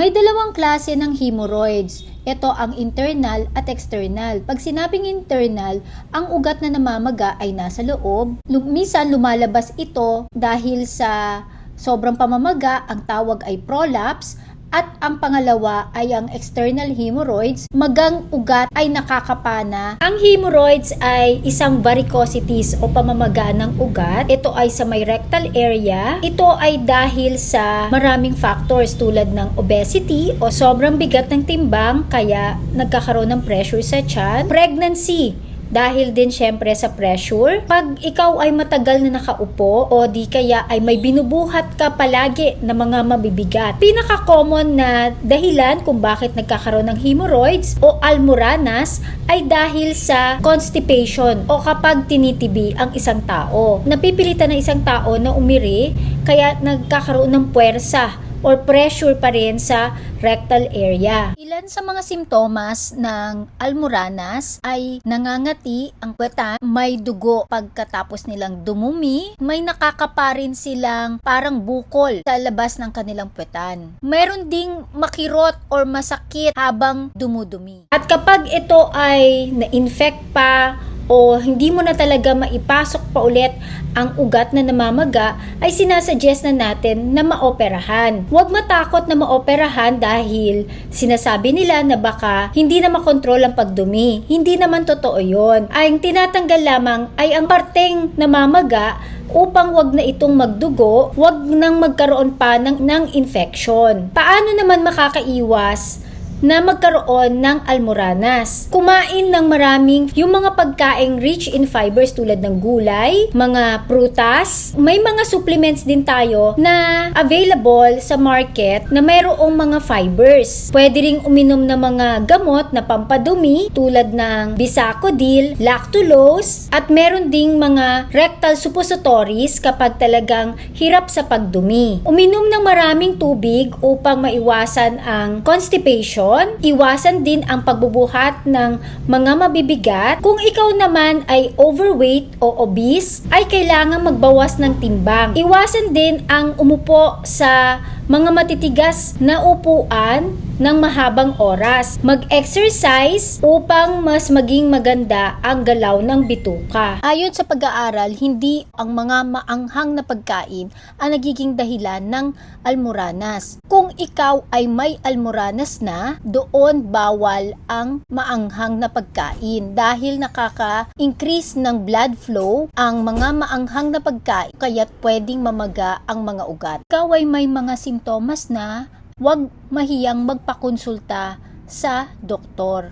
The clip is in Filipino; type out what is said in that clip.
May dalawang klase ng hemorrhoids. Ito ang internal at external. Pag sinabing internal, ang ugat na namamaga ay nasa loob. Minsan lumalabas ito dahil sa sobrang pamamaga, ang tawag ay prolapse. At ang pangalawa ay ang external hemorrhoids, magang ugat ay nakakapana. Ang hemorrhoids ay isang varicosities o pamamaga ng ugat. Ito ay sa may rectal area. Ito ay dahil sa maraming factors tulad ng obesity o sobrang bigat ng timbang kaya nagkakaroon ng pressure sa tiyan. Pregnancy, dahil din syempre sa pressure. Pag ikaw ay matagal na nakaupo o di kaya ay may binubuhat ka palagi na mga mabibigat. Pinaka-common na dahilan kung bakit nagkakaroon ng hemorrhoids o almoranas ay dahil sa constipation o kapag tinitibi ang isang tao. Napipilitan ng isang tao na umiri kaya nagkakaroon ng puwersa or pressure pa rin sa rectal area. Ilan sa mga simptomas ng almoranas ay nangangati ang puwetan, may dugo pagkatapos nilang dumumi, may nakakapa rin silang parang bukol sa labas ng kanilang puwetan. Meron ding makirot or masakit habang dumudumi. At kapag ito ay na-infect pa o hindi mo na talaga maipasok pa ulit ang ugat na namamaga, ay sinasuggest na natin na maoperahan. Huwag matakot na maoperahan dahil sinasabi nila na baka hindi na makontrol ang pagdumi. Hindi naman totoo yon. Ang tinatanggal lamang ay ang parteng namamaga upang wag na itong magdugo, wag nang magkaroon pa ng, ng infection. Paano naman makakaiwas na magkaroon ng almoranas. Kumain ng maraming yung mga pagkaing rich in fibers tulad ng gulay, mga prutas, may mga supplements din tayo na available sa market na mayroong mga fibers. Pwede ring uminom ng mga gamot na pampadumi tulad ng bisacodil, lactulose, at meron ding mga rectal suppositories kapag talagang hirap sa pagdumi. Uminom ng maraming tubig upang maiwasan ang constipation iwasan din ang pagbubuhat ng mga mabibigat. Kung ikaw naman ay overweight o obese, ay kailangan magbawas ng timbang. Iwasan din ang umupo sa mga matitigas na upuan ng mahabang oras. Mag-exercise upang mas maging maganda ang galaw ng bituka. Ayon sa pag-aaral, hindi ang mga maanghang na pagkain ang nagiging dahilan ng almoranas. Kung ikaw ay may almoranas na, doon bawal ang maanghang na pagkain dahil nakaka-increase ng blood flow ang mga maanghang na pagkain kaya't pwedeng mamaga ang mga ugat. Ikaw ay may mga simptomas na huwag mahiyang magpakonsulta sa doktor.